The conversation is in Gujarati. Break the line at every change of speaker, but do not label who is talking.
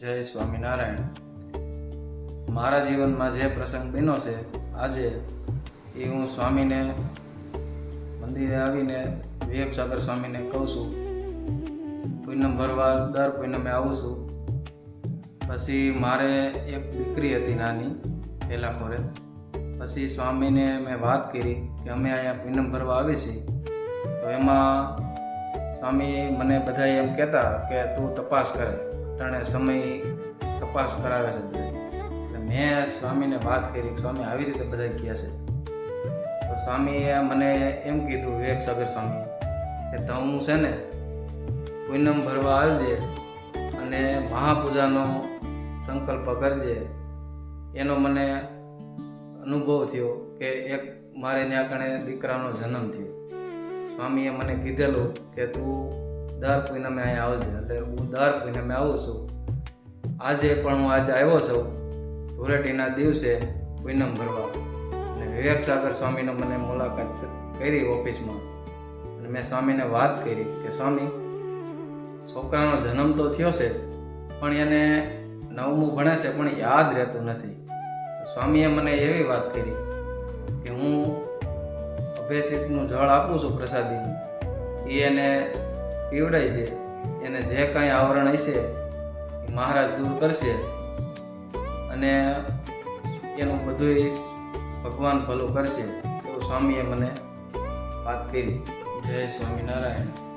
જય સ્વામિનારાયણ. મારા જીવનમાં જે પ્રસંગ બન્યો છે, આજે એ હું સ્વામીને મંદિરે આવીને વિવેક સાગર સ્વામીને કહું છું. પૂનમ ભરવા દર પૂનમે આવું છું. પછી મારે એક દીકરી હતી નાની, પહેલાં ખોરે પછી સ્વામીને મેં વાત કરી કે અમે અહીંયા પૂનમ ભરવા આવી છીએ. તો એમાં સ્વામી મને બધા એમ કહેતા કે તું તપાસ કરે. અટાણે સમય તપાસ કરાવે છે. એટલે મેં સ્વામીને વાત કરી સ્વામી આવી રીતે બધા કહે છે. તો સ્વામીએ મને એમ કીધું, વિવેક સાગર સ્વામી, કે હું છે ને, પૂનમ ભરવા આવજે અને મહાપૂજાનો સંકલ્પ કરજે. એનો મને અનુભવ થયો કે એક મારે ત્યાં કણે દીકરાનો જન્મ થયો. સ્વામીએ મને કીધેલું કે તું દર પૂનમે અહીંયા આવજે એટલે હું દર પૂનમે આવું છું. આજે પણ હું આજે આવ્યો છું. ધૂળેટીના દિવસે પૂનમ ભરવા. અને વિવેક સાગર સ્વામીનો મને મુલાકાત કરી ઓફિસમાં. અને મેં સ્વામીને વાત કરી કે, સ્વામી, છોકરાનો જન્મ તો થયો છે, પણ એને નવમું ભણે છે પણ યાદ રહેતું નથી. સ્વામીએ મને એવી વાત કરી કે, હું અભિષેકનું જળ આપું છું પ્રસાદીનું. એ એને પીવડાય છે. એને જે કાંઈ આવરણ હશે, એ મહારાજ દૂર કરશે. અને એનું બધું ભગવાન ભલું કરશે. એવું સ્વામીએ મને વાત કરી. જય સ્વામિનારાયણ.